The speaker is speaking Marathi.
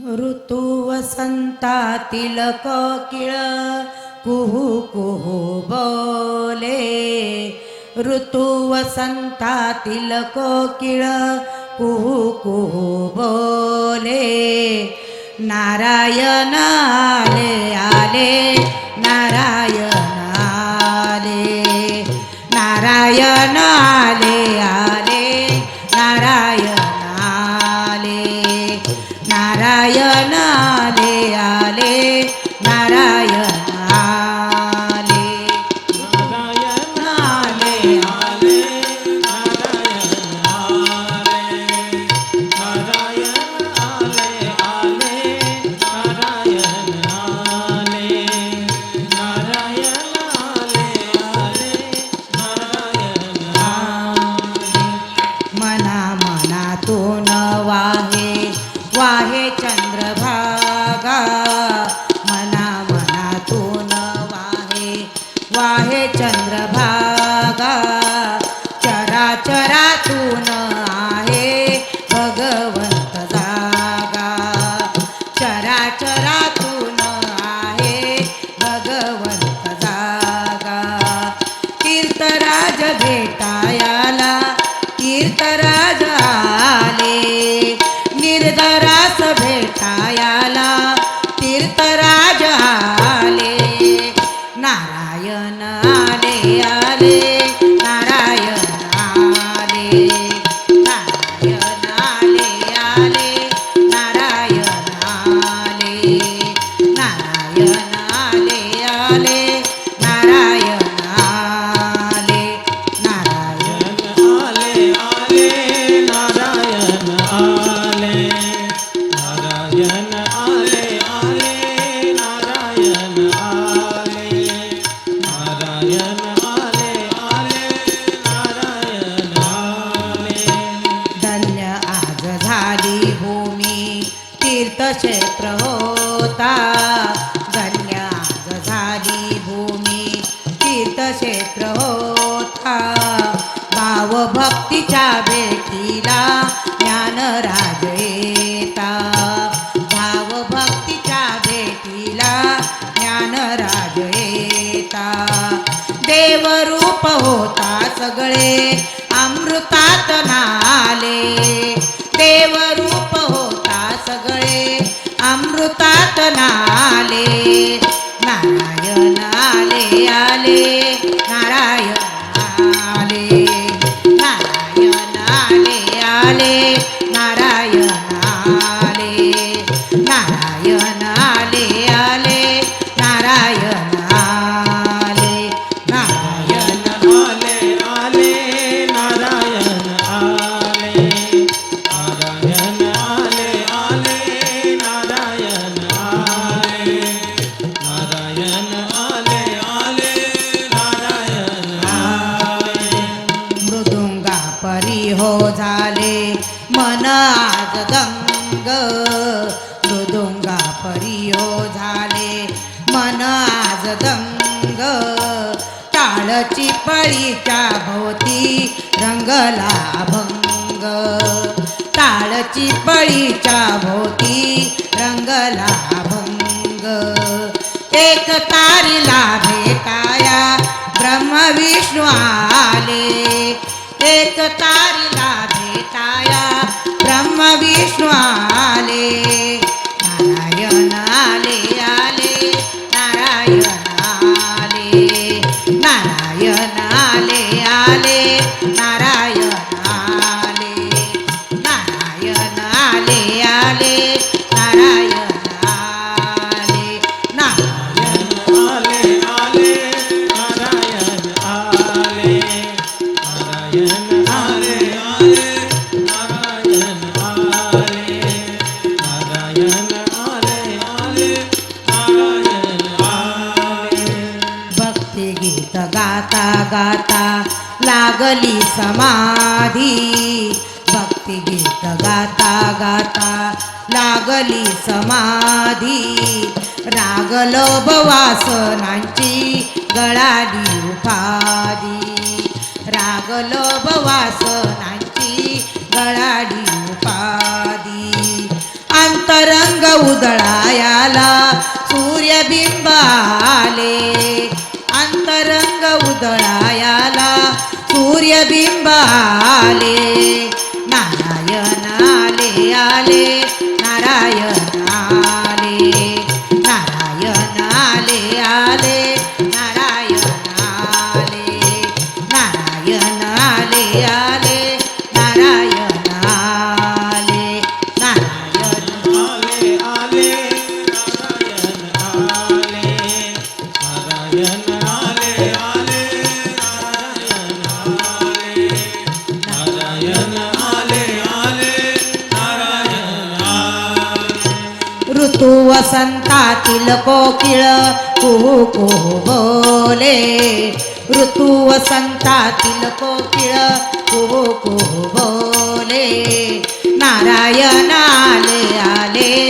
ऋतू वसंतातील कोकिळ कुहू कुहू बोले. ऋतू वसंतातील कोकिळ कुहू कुहू बोले. नारायण आले आले. धन्या झाली भूमी तीर्थक्षेत्र होता. भावभक्तीच्या भेटीला अमृतात नाले नारायण आले आले. सारदंग मृदुंगा परियो झाले मन आज दंग टाळची पळीच्या भोवती रंगला भंग टाळची पळीच्या भोवती रंगला भंग एक तारीला भेटाया ब्रह्मविष्णू आले. एक तारीला भेटाया गीत गाता गाता लागली समाधी. भक्ती गीत गाता गाता लागली समाधी. रागलो बवासनांची गळाली उपाधी. रागलो बवासनांची गळाली उपाधी. अंतरंग उदळायाला सूर्यबिंबा तळायाला सूर्यबिंब आले वसंतातील कोकिळ कुहू कुहू बोले. ऋतू वसंतातील कोकिळ कुहू कुहू बोले. नारायणाले आले